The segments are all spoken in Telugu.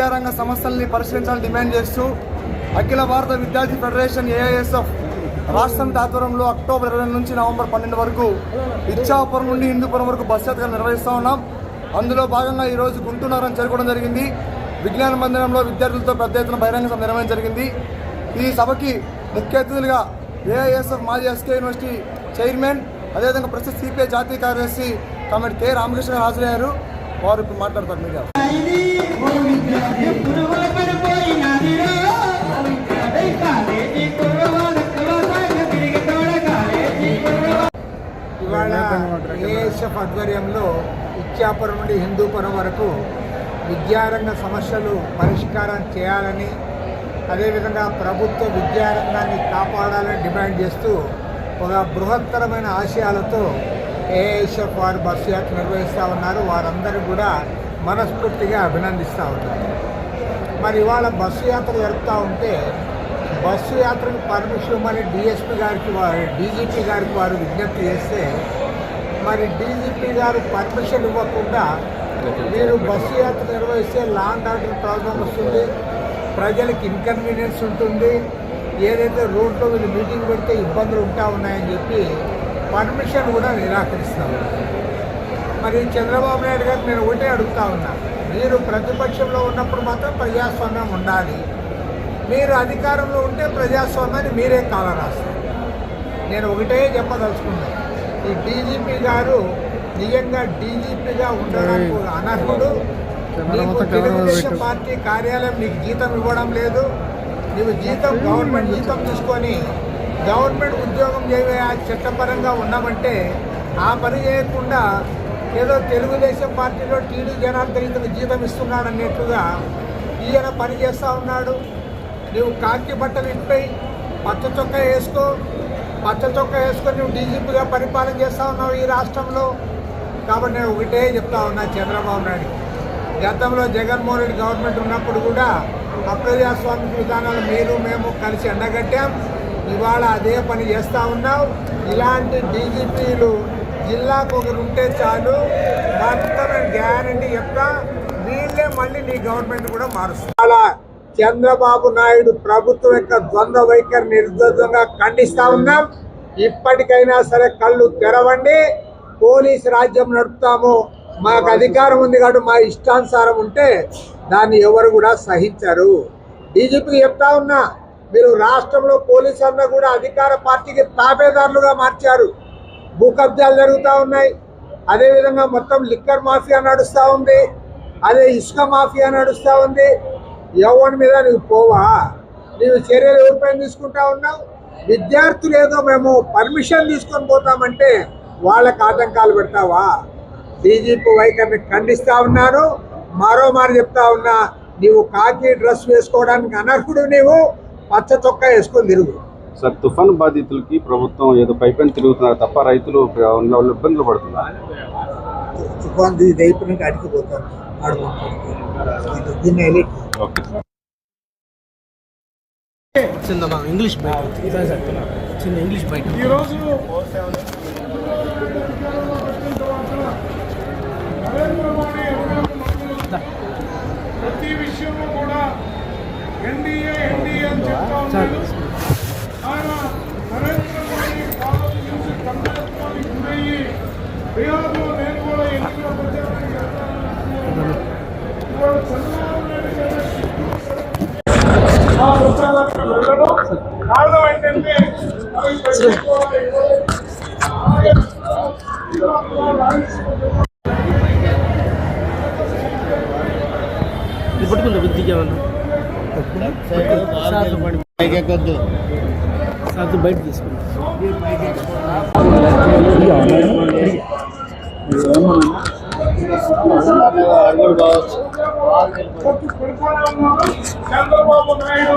విద్యారంగ సమస్యల్ని పరిశీలించాలని డిమాండ్ చేస్తూ అఖిల భారత విద్యార్థి ఫెడరేషన్ ఏఐఎస్ఎఫ్ రాష్ట్రం ఆధ్వర్యంలో అక్టోబర్ ఇరవై నుంచి నవంబర్ పన్నెండు వరకు ఇచ్చాపురం నుండి హిందూపురం వరకు బస్ యాత్రలు నిర్వహిస్తూ ఉన్నాం. అందులో భాగంగా ఈరోజు గుంటూరు చేరుకోవడం జరిగింది. విజ్ఞాన మందిరంలో విద్యార్థులతో పెద్ద ఎత్తున బహిరంగ సభ నిర్వహించడం జరిగింది. ఈ సభకి ముఖ్య అతిథులుగా ఏఐఎస్ఎఫ్ మాజీ ఎస్కే యూనివర్సిటీ చైర్మన్ అదేవిధంగా ప్రస్తుత సిపిఐ జాతీయ కార్యదర్శి కమిటీ కె రామకృష్ణ గారు హాజరయ్యారు. వారు ఇప్పుడు మాట్లాడతారు మీడియా ఆధ్వర్యంలో ఇచ్చాపురం నుండి హిందూపురం వరకు విద్యారంగ సమస్యలు పరిష్కారం చేయాలని అదేవిధంగా ప్రభుత్వ విద్యారంగాన్ని కాపాడాలని డిమాండ్ చేస్తూ ఒక బృహత్తరమైన ఆశయాలతో ఏఐఎస్ఎఫ్ వారు బస్సు యాత్ర నిర్వహిస్తూ ఉన్నారు. వారందరూ కూడా మనస్ఫూర్తిగా అభినందిస్తూ ఉన్నారు. మరి ఇవాళ బస్సు యాత్ర జరుపుతూ ఉంటే బస్సు యాత్రకు పర్మిషన్ ఇవ్వమని డిఎస్పీ గారికి వారు డీజీపీ గారికి వారు విజ్ఞప్తి చేస్తే మరి డీజీపీ గారు పర్మిషన్ ఇవ్వకుండా మీరు బస్సు యాత్ర నిర్వహిస్తే లాండ్ ఆర్డర్ ప్రాబ్లం వస్తుంది. ప్రజలకు ఇన్కన్వీనియన్స్ ఉంటుంది. ఏదైతే రోడ్లో వీళ్ళు మీటింగ్ పెడితే ఇబ్బందులు ఉంటా ఉన్నాయని చెప్పి పర్మిషన్ కూడా నిరాకరిస్తూ. మరి చంద్రబాబు నాయుడు గారు నేను ఒకటే అడుగుతా ఉన్నా. మీరు ప్రతిపక్షంలో ఉన్నప్పుడు మాత్రం ప్రజాస్వామ్యం ఉండాలి. మీరు అధికారంలో ఉంటే ప్రజాస్వామ్యాన్ని మీరే కాలరాస్తారు. నేను ఒకటే చెప్పదలుచుకున్నాను ఈ డీజీపీ గారు నిజంగా డీజీపీగా ఉండడానికి అనర్హుడు. నీకు తెలుగుదేశం పార్టీ కార్యాలయం నీకు జీతం ఇవ్వడం లేదు. నీవు జీతం గవర్నమెంట్ జీతం తీసుకొని గవర్నమెంట్ ఉద్యోగం చేయవే చట్టపరంగా ఉన్నామంటే ఆ పని చేయకుండా ఏదో తెలుగుదేశం పార్టీలో టీడీ జనార్దన్ ఇతను జీతం ఇస్తున్నాడు అన్నట్లుగా ఈయన పని చేస్తూ ఉన్నాడు. నువ్వు కాకి బట్టలు ఇప్పై పచ్చ చొక్కా వేసుకో పచ్చ చొక్క వేసుకొని నువ్వు డీజీపీగా పరిపాలన చేస్తూ ఉన్నావు ఈ రాష్ట్రంలో. కాబట్టి నేను ఒకటే చెప్తా ఉన్నా చంద్రబాబు నాయుడు గతంలో జగన్మోహన్ రెడ్డి గవర్నమెంట్ ఉన్నప్పుడు కూడా అప్రజాస్వామిక విధానాలు మీరు మేము కలిసి ఎండగట్టాం. ఇవాళ అదే పని చేస్తూ ఉన్నావు ఇలాంటి డీజీపీలు జిల్లాకు ఒకరు ఉంటే చాలు. మొత్తం గ్యారంటీ చెప్తా. వీళ్ళే మళ్ళీ నీ గవర్నమెంట్ కూడా మారుస్తారు. అలా చంద్రబాబు నాయుడు ప్రభుత్వం యొక్క ద్వంద్వ వైఖరి నిర్ద్వంద్వంగా ఖండిస్తా ఉన్నాం. ఇప్పటికైనా సరే కళ్ళు తెరవండి. పోలీస్ రాజ్యం నడుపుతాము. మాకు అధికారం ఉంది కాబట్టి మా ఇష్టానుసారం ఉంటే దాన్ని ఎవరు కూడా సహించరు. డీజీపీకి చెప్తా ఉన్నా మీరు రాష్ట్రంలో పోలీసు అన్న కూడా అధికార పార్టీకి తాబేదారులుగా మార్చారు. భూ కబ్జాలు జరుగుతూ ఉన్నాయి. అదేవిధంగా మొత్తం లిక్కర్ మాఫియా నడుస్తూ ఉంది. అదే ఇసుక మాఫియా నడుస్తూ ఉంది. ఎవరి మీద నువ్వు పోవా? నీవు చర్యలు ఎవరిపైన తీసుకుంటా ఉన్నావు? విద్యార్థులు ఏదో మేము పర్మిషన్ తీసుకొని పోతామంటే వాళ్ళకి ఆటంకాలు పెడతావా? డీజీపీ వైఖరిని ఖండిస్తా ఉన్నారు మరో మారు చెప్తా ఉన్నా నీవు కాకి డ్రెస్ వేసుకోవడానికి అనర్హుడు నీవు. పచ్చ చొక్కా వేసుకొని తిరుగు. సార్ తుఫాను బాధితులకి ప్రభుత్వం ఏదో పైపైన తిరుగుతున్నారు తప్ప రైతులు ఇబ్బందులు పడుతున్నారు. తుఫాన్ ఆడుకుంటాను దీన్ని ఎలిట్ ఓకే. చిన్న ఇంగ్లీష్ బైక్ చిన్న ఇంగ్లీష్ బైక్ ఈరోజు నరేంద్ర మోడీ ప్రతి విషయంలో కూడా ఎన్డీఏ ఎన్డీఏ అని చెప్తా ఉన్నాడు ఆయన నరేంద్ర మోడీ పాలన చూసి కన్నత్వానికి గురయ్యి బీహార్లో నేను కూడా ఎన్నికల ప్రచారం చేస్తానని ఇవాళ చంద్రబాబు నాయుడు గారు ఆ ప్రచారానికి వెళ్ళడం కారణం ఏంటంటే పట్టుకుందా సార్ బయట తీసుకుంటా. చంద్రబాబు నాయుడు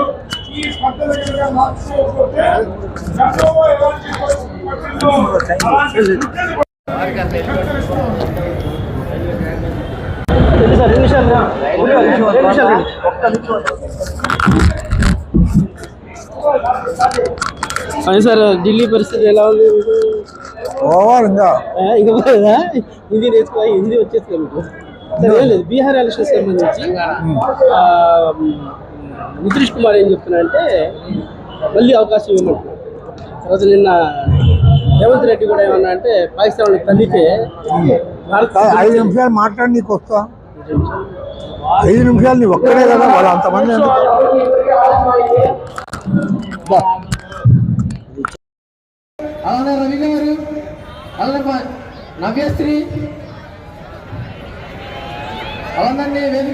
హెచ్చరిస్తున్నాం. సార్ ఢిల్లీ పరిస్థితి ఎలా ఉంది? ఓవర్ ఇంకా ఇంకా పోలేదా హిందీ నేర్చుకో హిందీ వచ్చేస్తుంది మీకు సార్ ఏం లేదు బీహార్ ఎలక్షన్స్ సంబంధించి ఆ, నితీష్ కుమార్ ఏం చెప్తున్నారంటే మళ్ళీ అవకాశం ఇవ్వమంటున్నారు తర్వాత నిన్న రేవంత్ రెడ్డి కూడా ఏమన్నా అంటే పాకిస్తాన్ తల్లితే ఐదు నిమిషాలు మాట్లాడి నీకు వస్తా. ఐదు నిమిషాలు నీ ఒక్కడే కదా వాళ్ళు అంతమంది? అలానే రవి గారు అలానే నవ్యశ్రీ. అలానే వేదిక